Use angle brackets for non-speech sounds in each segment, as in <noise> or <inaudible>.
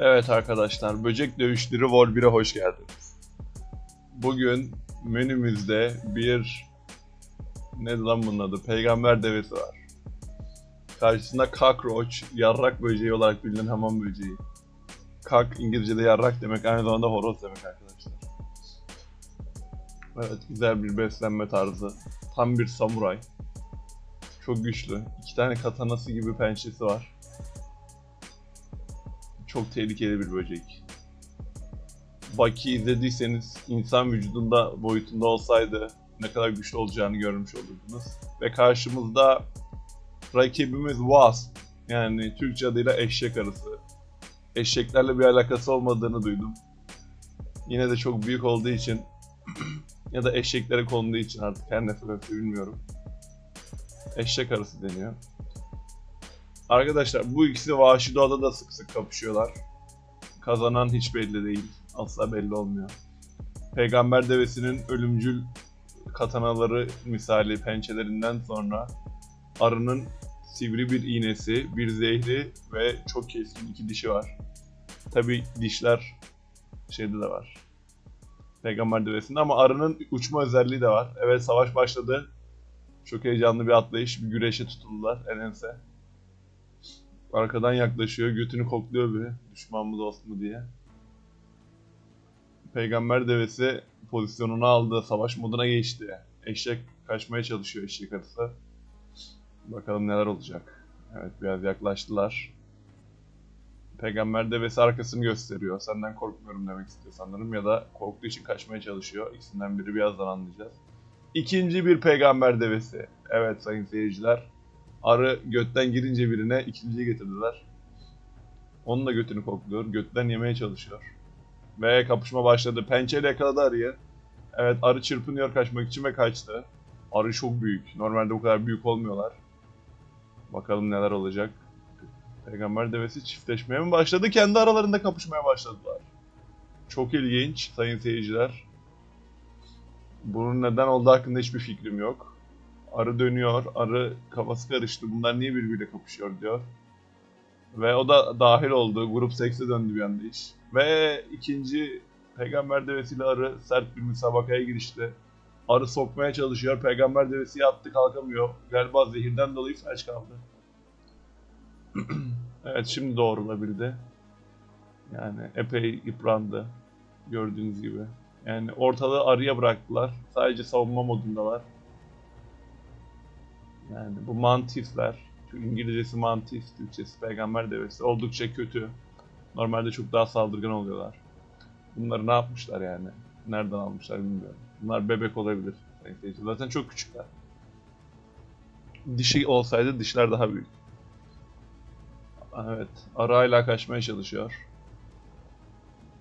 Evet arkadaşlar, Böcek Dövüşleri Vol 1'e hoş geldiniz. Bugün menümüzde bir... Ne lan bunun adı? Peygamber devesi var. Karşısında cockroach, yarrak böceği olarak bilinen hamam böceği. Kak İngilizce'de yarrak demek, aynı zamanda horoz demek arkadaşlar. Evet, güzel bir beslenme tarzı. Tam bir samuray. Çok güçlü. İki tane katanası gibi pençesi var. Çok tehlikeli bir böcek. Baki izlediyseniz insan vücudunda boyutunda olsaydı ne kadar güçlü olacağını görmüş olurdunuz. Ve karşımızda rakibimiz Wasp. Yani Türkçe adıyla eşek arısı. Eşeklerle bir alakası olmadığını duydum. Yine de çok büyük olduğu için <clears throat> ya da eşeklere konduğu için artık her ne sebeple bilmiyorum. Eşek arısı deniyor. Arkadaşlar bu ikisi vahşi doğada da sık sık kapışıyorlar. Kazanan hiç belli değil. Asla belli olmuyor. Peygamber devesinin ölümcül katanaları misali pençelerinden sonra arının sivri bir iğnesi, bir zehri ve çok keskin iki dişi var. Tabi dişler şeyde de var. Peygamber devesinde ama arının uçma özelliği de var. Evet savaş başladı. Çok heyecanlı bir atlayış, bir güreşe tutuldular en ense. Arkadan yaklaşıyor, götünü kokluyor bir düşman mı dost mu diye. Peygamber devesi pozisyonunu aldı, savaş moduna geçti. Eşek kaçmaya çalışıyor eşek arısı. Bakalım neler olacak. Evet biraz yaklaştılar. Peygamber devesi arkasını gösteriyor. Senden korkmuyorum demek istiyor sanırım ya da korktuğu için kaçmaya çalışıyor. İkisinden biri birazdan anlayacağız. İkinci bir peygamber devesi. Evet sayın seyirciler. Arı götten girince birine ikinciyi getirdiler. Onun da götünü kokluyor. Götten yemeye çalışıyor. Ve kapışma başladı. Pençeyle yakaladı arıyı. Evet arı çırpınıyor kaçmak için ve kaçtı. Arı çok büyük. Normalde bu kadar büyük olmuyorlar. Bakalım neler olacak. Peygamber devesi çiftleşmeye mi başladı? Kendi aralarında kapışmaya başladılar. Çok ilginç sayın seyirciler. Bunun neden olduğu hakkında hiçbir fikrim yok. Arı dönüyor, arı kafası karıştı. Bunlar niye birbiriyle kapışıyor diyor. Ve o da dahil oldu. Grup sekse döndü bir anda iş. Ve ikinci peygamber devesiyle arı sert bir müsabakaya girişti. Arı sokmaya çalışıyor. Peygamber devesi yattı kalkamıyor. Galiba zehirden dolayı felç kaldı. <clears throat> evet şimdi doğrulabildi. Yani epey yıprandı. Gördüğünüz gibi. Yani ortalığı arıya bıraktılar. Sadece savunma modundalar. Yani bu mantisler, çünkü İngilizcesi mantis, Türkçesi peygamber devesi oldukça kötü. Normalde çok daha saldırgan oluyorlar. Bunları ne yapmışlar yani? Nereden almışlar bilmiyorum. Bunlar bebek olabilir. Zaten çok küçükler. Dişi olsaydı dişler daha büyük. Evet, arı hala kaçmaya çalışıyor.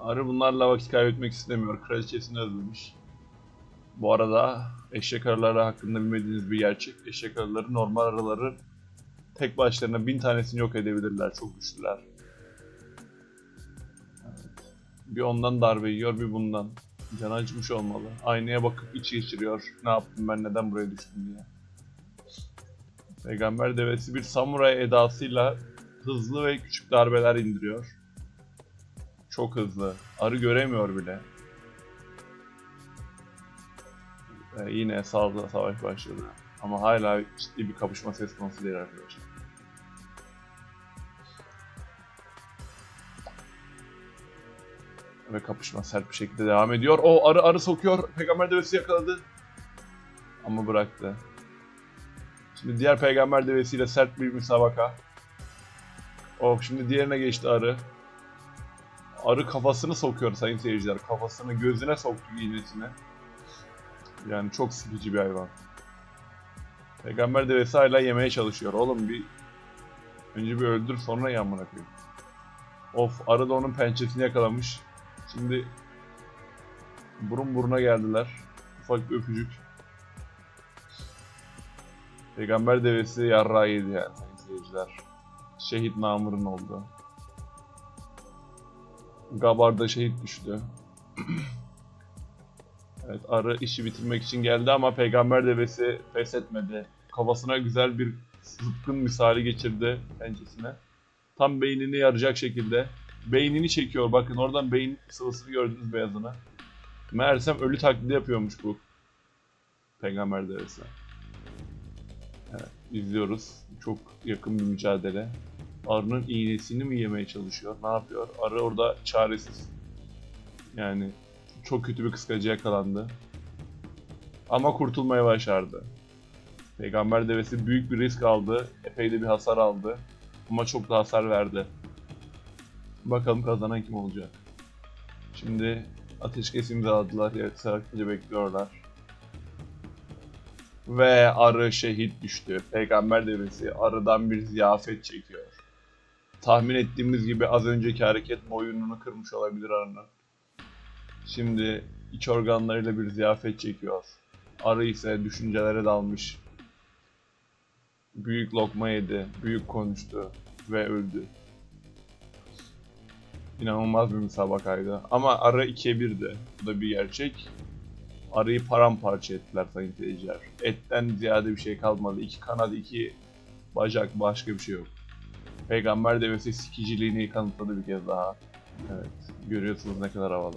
Arı bunlarla vakit kaybetmek istemiyor. Kraliçesini özlemiş. Bu arada eşek arıları hakkında bilmediğiniz bir gerçek. Eşek arıları normal arıları tek başlarına bin tanesini yok edebilirler. Çok güçlüler. Bir ondan darbe yiyor, bir bundan. Can acımış olmalı. Aynaya bakıp içi geçiriyor. Ne yaptım ben, neden buraya düştüm diye. Peygamber devesi bir samuray edasıyla hızlı ve küçük darbeler indiriyor. Çok hızlı. Arı göremiyor bile. Ee, yine sağda savaş başladı. Ama hala ciddi bir kapışma ses konusu değil arkadaşlar. Ve kapışma sert bir şekilde devam ediyor. O arı arı sokuyor. Peygamber devesi yakaladı. Ama bıraktı. Şimdi diğer peygamber devesiyle sert bir müsabaka. Oh şimdi diğerine geçti arı. Arı kafasını sokuyor sayın seyirciler. Kafasını gözüne soktu iğnesine. Yani çok sıkıcı bir hayvan. Peygamber devesi hala yemeye çalışıyor. Oğlum bir... Önce bir öldür sonra yanmına koyayım. Of arı da onun pençesini yakalamış. Şimdi burun buruna geldiler. Ufak bir öpücük. Peygamber devesi yarrağı yedi yani seyirciler. Şehit namırın oldu. Gabar'da şehit düştü. <clears throat> evet arı işi bitirmek için geldi ama peygamber devesi pes etmedi. Kafasına güzel bir zıpkın misali geçirdi pençesine. Tam beynini yaracak şekilde beynini çekiyor. Bakın oradan beyin sıvısını gördünüz beyazını. Meğersem ölü taklidi yapıyormuş bu. Peygamber devesi. Evet, izliyoruz. Çok yakın bir mücadele. Arının iğnesini mi yemeye çalışıyor? Ne yapıyor? Arı orada çaresiz. Yani çok kötü bir kıskacı yakalandı. Ama kurtulmaya başardı. Peygamber devesi büyük bir risk aldı. Epey de bir hasar aldı. Ama çok da hasar verdi. Bakalım kazanan kim olacak. Şimdi ateşkes imzaladılar. Saraklıca bekliyorlar. Ve arı şehit düştü. Peygamber devesi arıdan bir ziyafet çekiyor. Tahmin ettiğimiz gibi az önceki hareket boynunu kırmış olabilir arının. Şimdi iç organlarıyla bir ziyafet çekiyor. Arı ise düşüncelere dalmış. Büyük lokma yedi, büyük konuştu ve öldü. İnanılmaz bir müsabakaydı. Ama arı 2'ye 1'di. Bu da bir gerçek. Arıyı paramparça ettiler sayın seyirciler. Etten ziyade bir şey kalmadı. İki kanat, iki bacak, başka bir şey yok. Peygamber devesi sikiciliğini kanıtladı bir kez daha. Evet, görüyorsunuz ne kadar havalı.